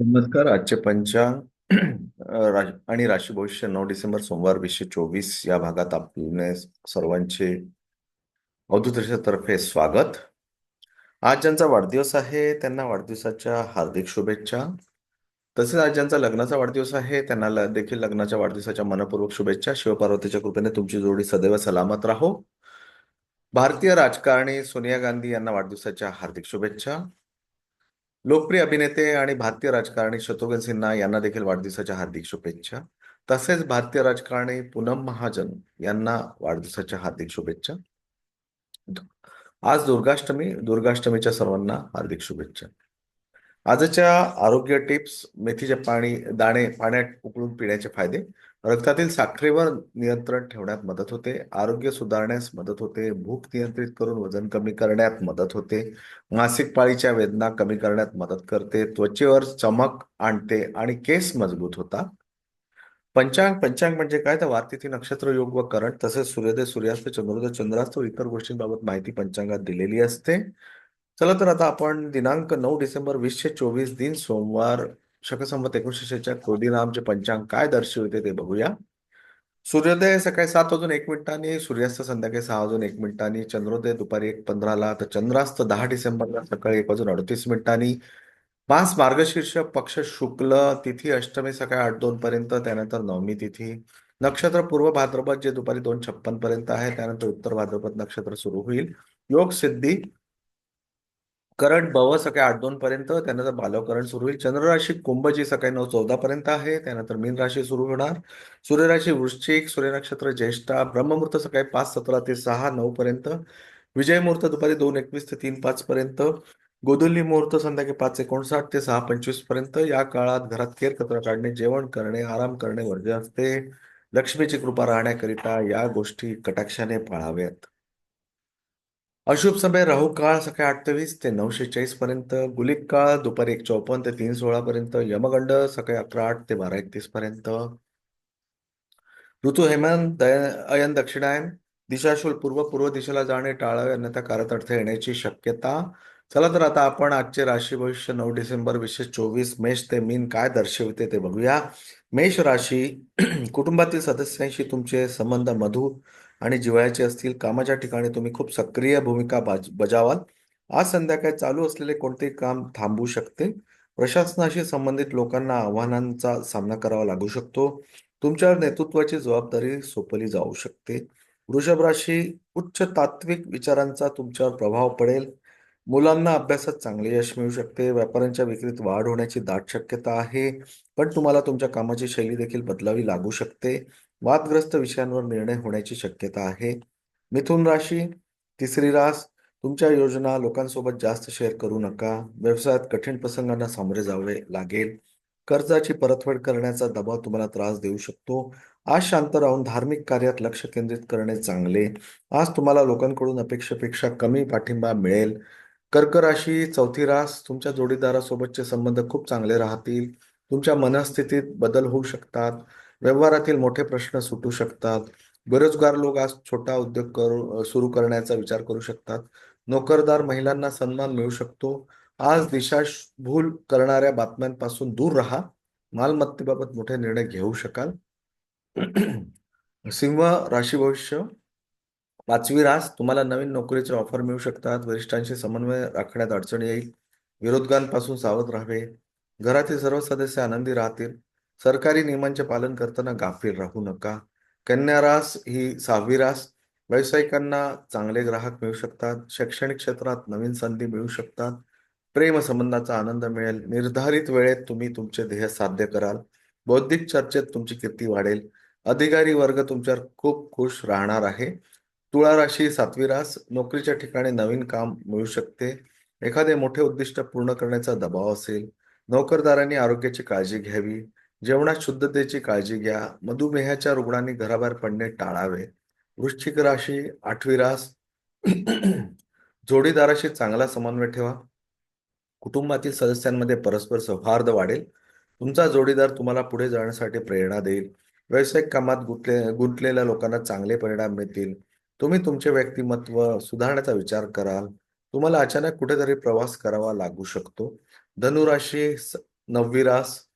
नमस्कार. आजचे पंचांग अ, आणि राशी भविष्य नऊ डिसेंबर सोमवार वीसशे चोवीस या भागात आपले सर्वांचे अवधूतर्फे स्वागत. आज ज्यांचा वाढदिवस आहे त्यांना वाढदिवसाच्या हार्दिक शुभेच्छा. तसेच आज ज्यांचा लग्नाचा वाढदिवस आहे त्यांना ल- देखील लग्नाच्या वाढदिवसाच्या मनपूर्वक शुभेच्छा. शिवपार्वतीच्या कृपेने तुमची जोडी सदैव सलामत राहो. भारतीय राजकारणी सोनिया गांधी यांना वाढदिवसाच्या हार्दिक शुभेच्छा. लोकप्रिय अभिनेते आणि भारतीय राजकारणी शत्रुघ्न सिन्हा यांना देखील वाढदिवसाच्या हार्दिक शुभेच्छा. तसेच भारतीय राजकारणी पूनम महाजन यांना वाढदिवसाच्या हार्दिक शुभेच्छा. आज दुर्गाष्टमी दुर्गाष्टमीच्या सर्वांना हार्दिक शुभेच्छा. आजच्या आरोग्य टिप्स मेथीचे पाणी दाणे पाण्यात उकळून पिण्याचे फायदे. रक्तातील साखरेवर नियंत्रण ठेवण्यात मदत होते. आरोग्य सुधारण्यास मदत होते. भूक नियंत्रित करून वजन कमी करण्यात मदत होते. मासिक पाळीच्या वेदना कमी करण्यात मदत करते. त्वचेवर चमक आणते आणि केस मजबूत होतात. पंचांग पंचांग म्हणजे काय? तर वारतिथी नक्षत्र योग व करण तसेच सूर्योदय सूर्यास्त चंद्रोदय चंद्रास्त इतर गोष्टींबाबत माहिती पंचांगात दिलेली असते. चला तर आता आपण दिनांक नऊ डिसेंबर वीसशे चोवीस दिन सोमवार शकसंमत एकोणीशे शेहेचाळीस कोडी पंचांग काय दर्शवते ते बघूया. सूर्योदय सकाळी सात वाजून एक मिनिटांनी सूर्यास्त संध्याकाळी सहा वाजून एक मिनिटांनी चंद्रोदय दुपारी एक पंधराला तर चंद्रास्त दहा डिसेंबरला सकाळी एक वाजून अडतीस मिनिटांनी. मास मार्गशीर्ष पक्ष शुक्ल तिथी अष्टमी सकाळी आठ दोन पर्यंत त्यानंतर नवमी तिथी. नक्षत्र पूर्व भाद्रपद जे दुपारी दोन छप्पन पर्यंत आहे त्यानंतर उत्तर भाद्रपद नक्षत्र सुरू होईल. योग सिद्धी करण भव सकाळी आठ दोन पर्यंत त्यानंतर बालवकरण सुरू होईल. चंद्र राशी कुंभ जी सकाळी नऊ चौदा पर्यंत आहे. त्यानंतर मीन राशी सुरू होणार. सूर्यराशी वृश्चिक सूर्य नक्षत्र ज्येष्ठा ब्रह्ममुहूर्त सकाळी पाच सतरा ते सहा नऊ पर्यंत. विजय मुहूर्त दुपारी दोन एकवीस ते तीन पाच पर्यंत. गोदुल्ली मुहूर्त संध्याकाळी पाच एकोणसाठ ते सहा पंचवीसपर्यंत. या काळात घरात केरकचरा काढणे जेवण करणे आराम करणे वर्ज्य असते. लक्ष्मीची कृपा राहण्याकरिता या गोष्टी कटाक्षाने पाळाव्यात. अशुभ समय राहू काळ सकाळी आठ ते नऊशे ते पर्यंत गुलिक काळ दुपारी एक चौपन्न ते तीन सोळा पर्यंत यमगंड सकाळी अकरा आठ ते बारा एकतीस पर्यंत. ऋतू हेमंत अयन दक्षिणायन दिशाशूल पूर्व पूर्व दिशेला जाणे टाळावे अन्यथा कारत अर्थ येण्याची शक्यता. चला तर आता आपण आजचे राशी भविष्य नऊ डिसेंबर वीसशे चोवीस मेष ते मीन काय दर्शवते ते बघूया. मेष राशी कुटुंबातील सदस्यांशी तुमचे संबंध मधुर आणि जिव्हाळ्याचे असतील कामाच्या ठिकाणी तुम्ही खूप सक्रिय भूमिका बाज- बजावाल. आज संध्याकाळी चालू असलेले कोणतेही काम थांबू शकते. प्रशासनाशी संबंधित लोकांना आव्हानांचा सामना करावा लागू शकतो. तुमच्यावर नेतृत्वाची जबाबदारी सोपवली जाऊ शकते. वृषभ राशी उच्च तात्विक विचारांचा तुमच्यावर प्रभाव पडेल. मुलांना अभ्यासात चांगले यश मिळू शकते. व्यापाऱ्यांच्या विक्रीत वाढ होण्याची दाट शक्यता आहे. पण तुम्हाला तुमच्या कामाची शैली देखील बदलावी लागू शकते. वादग्रस्त विषयांवर निर्णय होण्याची शक्यता आहे. मिथुन राशी तिसरी रास तुमच्या योजना लोकांसोबत जास्त शेअर करू नका. व्यवसायात कठीण प्रसंगांना सामोरे जावे लागेल. कर्जाची परतफेड करण्याचा दबाव तुम्हाला त्रास देऊ शकतो. आज शांत राहून धार्मिक कार्यात लक्ष केंद्रित करणे चांगले. आज तुम्हाला लोकांकडून अपेक्षेपेक्षा कमी पाठिंबा मिळेल. कर्क राशी चौथी रास तुमच्या जोडीदारासोबतचे संबंध खूप चांगले राहतील. तुमच्या मनस्थितीत बदल होऊ शकतात. व्यवहारातील मोठे प्रश्न सुटू शकतात. बेरोजगार लोक आज छोटा उद्योग करू सुरू करण्याचा विचार करू शकतात. नोकरदार महिलांना सन्मान मिळू शकतो. आज दिशाभूल करणाऱ्या बातम्यांपासून दूर राहा. मालमत्तेबाबत मोठे निर्णय घेऊ शकाल. सिंह राशी भविष्य. पाचवी रास तुम्हाला नवीन नोकरीचे ऑफर मिळू शकतात. वरिष्ठांशी समन्वय राखण्यात अडचण येईल. विरोधकांपासून सावध राहावे. घरातील सर्व सदस्य आनंदी राहतील. सरकारी नियमांचे पालन करताना गाफील राहू नका. कन्या रास ही सहावी रास. व्यावसायिकांना चांगले ग्राहक मिळू शकतात. शैक्षणिक क्षेत्रात नवीन संधी मिळू शकतात. प्रेम संबंधाचा आनंद मिळेल. निर्धारित वेळेत तुम्ही तुमचे ध्येय साध्य कराल. बौद्धिक चर्चेत तुमची कीर्ती वाढेल. अधिकारी वर्ग तुमच्यावर खूप खुश राहणार आहे. तुळा राशी सातवी रास. नोकरीच्या ठिकाणी नवीन काम मिळू शकते. एखादे मोठे उद्दिष्ट पूर्ण करण्याचा दबाव असेल. नोकरदारांनी आरोग्याची काळजी घ्यावी. जेवणात शुद्धतेची काळजी घ्या. मधुमेहाच्या रुग्णांनी घराबाहेर पडणे टाळावे. वृश्चिक राशी आठवी रास जोडीदाराशी चांगला समन्वय ठेवा. कुटुंबातील सदस्यांमध्ये परस्पर सौहार्द वाढेल. तुमचा जोडीदार तुम्हाला पुढे जाण्यासाठी प्रेरणा देईल. व्यावसायिक कामात गुंतले गुंतलेल्या लोकांना चांगले परिणाम मिळतील. तुम्ही तुमचे व्यक्तिमत्व सुधारण्याचा विचार कराल. तुम्हाला अचानक कुठेतरी प्रवास करावा लागू शकतो. धनुराशी नववी रास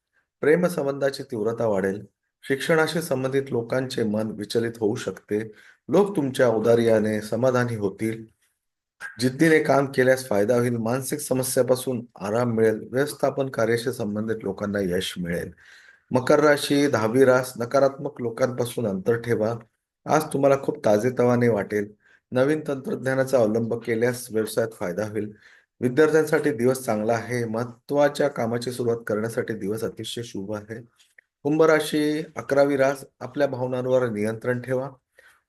प्रेमसंबंधाची तीव्रता वाढेल शिक्षणाशी संबंधित लोकांचे मन विचलित होऊ शकते लोक तुमच्या औदार्याने समाधानी होतील. जिद्दीने काम केल्यास फायदा होईल मानसिक समस्यापासून आराम मिळेल व्यवस्थापन कार्याशी संबंधित लोकांना यश मिळेल. मकर राशी दहावी रास नकारात्मक लोकांपासून अंतर ठेवा. आज तुम्हाला खूप ताजेतवाने वाटेल. नवीन तंत्रज्ञानाचा अवलंब केल्यास व्यवसायात फायदा होईल. विद्यार्थ्यांसाठी दिवस चांगला आहे. महत्त्वाच्या कामाची सुरुवात करण्यासाठी दिवस अतिशय शुभ आहे. कुंभ राशी अकरावी रास आपल्या भावनांवर नियंत्रण ठेवा.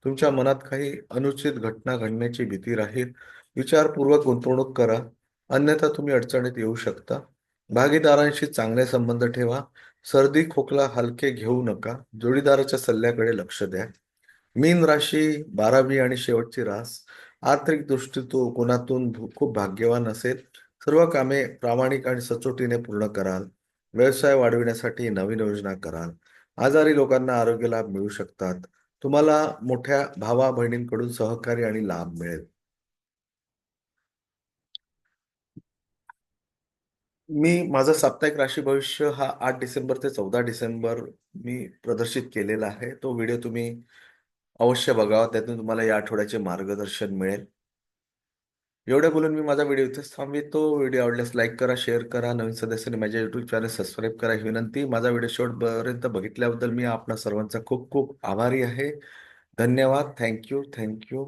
तुमच्या मनात काही अनुचित घटना घडण्याची भीती राहील. विचारपूर्वक गुंतवणूक करा. अन्यथा तुम्ही अडचणीत येऊ शकता. भागीदारांशी चांगले संबंध ठेवा. सर्दी खोकला हलके घेऊ नका. जोडीदाराच्या सल्ल्याकडे लक्ष द्या. मीन राशी बारावी आणि शेवटची रास आर्थिक दृष्टिकोनातून खूप भाग्यवान असेल सर्व कामे प्रामाणिक आणि सचोटीने पूर्ण कराल. व्यवसाय वाढविण्यासाठी नवीन योजना कराल. आजारी लोकांना आरोग्य लाभ मिळू शकतात. तुम्हाला मोठ्या भावा बहिणींकडून सहकार्य आणि लाभ मिळेल. मी माझा साप्ताहिक राशी भविष्य हा आठ डिसेंबर ते चौदा डिसेंबर मी प्रदर्शित केलेला आहे. तो व्हिडिओ तुम्ही अवश्य बघावा. त्यातून तुम्हाला या आठवड्याचे मार्गदर्शन मिळेल. एवढे बोलून मी माझा व्हिडिओ इथेच थांबवितो. व्हिडिओ आवडल्यास लाईक करा शेअर करा. नवीन सदस्यांनी माझ्या युट्यूब चॅनल सबस्क्राईब करा ही विनंती. माझा व्हिडिओ शेवटपर्यंत बघितल्याबद्दल मी आपणा सर्वांचा खूप खूप आभारी आहे. धन्यवाद. Thank you thank you